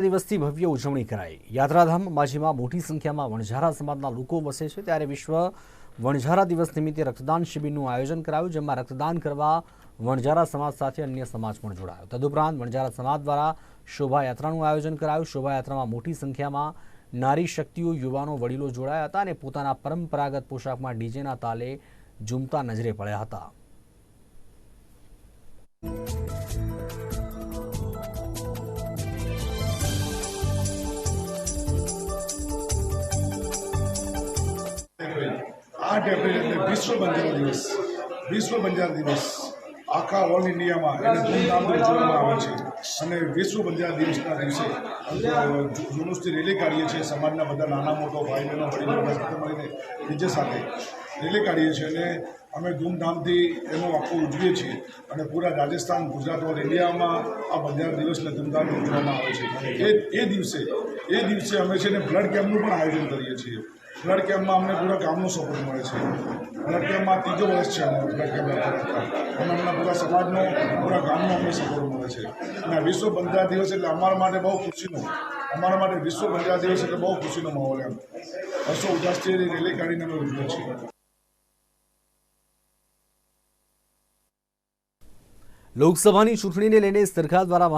દિવસથી ભવ્ય ઉજવણી કરાઈ. યાત્રાધામ માજીમાં મોટી સંખ્યામાં વણઝારા સમાજના લોકો વસે છે. ત્યારે વિશ્વ વણઝારા દિવસ નિમિત્તે રક્તદાન શિબિરનું આયોજન કરાયું, જેમાં રક્તદાન કરવા વણઝારા સમાજ સાથે અન્ય સમાજ પણ જોડાયો. તદુપરાંત વણઝારા સમાજ દ્વારા શોભાયાત્રાનું આયોજન કરાયું. શોભાયાત્રામાં મોટી સંખ્યામાં નારી શક્તિઓ, યુવાનો, વડીલો જોડાયા હતા અને પોતાના પરંપરાગત પોશાકમાં ડીજેના તાલે ઝૂમતા નજરે પડ્યા હતા. આઠ એપ્રિલ એટલે વિશ્વ બંજારા દિવસ. વિશ્વ બંજારા દિવસ. આખા ઓલ ઇન્ડિયામાં એને ધૂમધામથી ઉજવવામાં આવે છે. અને વિશ્વ બંજારા દિવસના દિવસે જુલુસથી રેલી કાઢીએ છીએ સમાજના બધા નાના, મોટો ભાઈ બહેનો મળીને બીજા સાથે. રેલી કાઢીએ છીએ અને અમે ધૂમધામથી એનો આખો ઉજવીએ છીએ અને પૂરા રાજસ્થાન, ગુજરાત ઓલ ઇન્ડિયામાં આ બંજારા દિવસને ધૂમધામથી ઉજવવામાં આવે છે. એ એ દિવસે એ દિવસે અમે છે ને બ્લડ કેમ્પનું પણ આયોજન કરીએ છીએ. બ્લડ કેમ્પમાં અમને પૂરા ગામનો સપોર્ટ મળે છે. બ્લડ કેમ્પમાં ત્રીજો વર્ષ છે અમારો બ્લડ કેમ્પ રાખતા. અને અમને પૂરા સમાજનો, પૂરા ગામનો અમને સપોર્ટ મળે છે. અને વિશ્વ બંધારા દિવસ એટલે અમારા માટે બહુ ખુશીનો, અમારા માટે વિશ્વ બંધારા દિવસ એટલે બહુ ખુશીનો માહોલ એમ. હર્ષો ઉલ્લાસથી રેલી કાઢીને અમે ઉજવીએ છીએ. લોકસભાની ચૂંટણીને લઈને સરકાર દ્વારા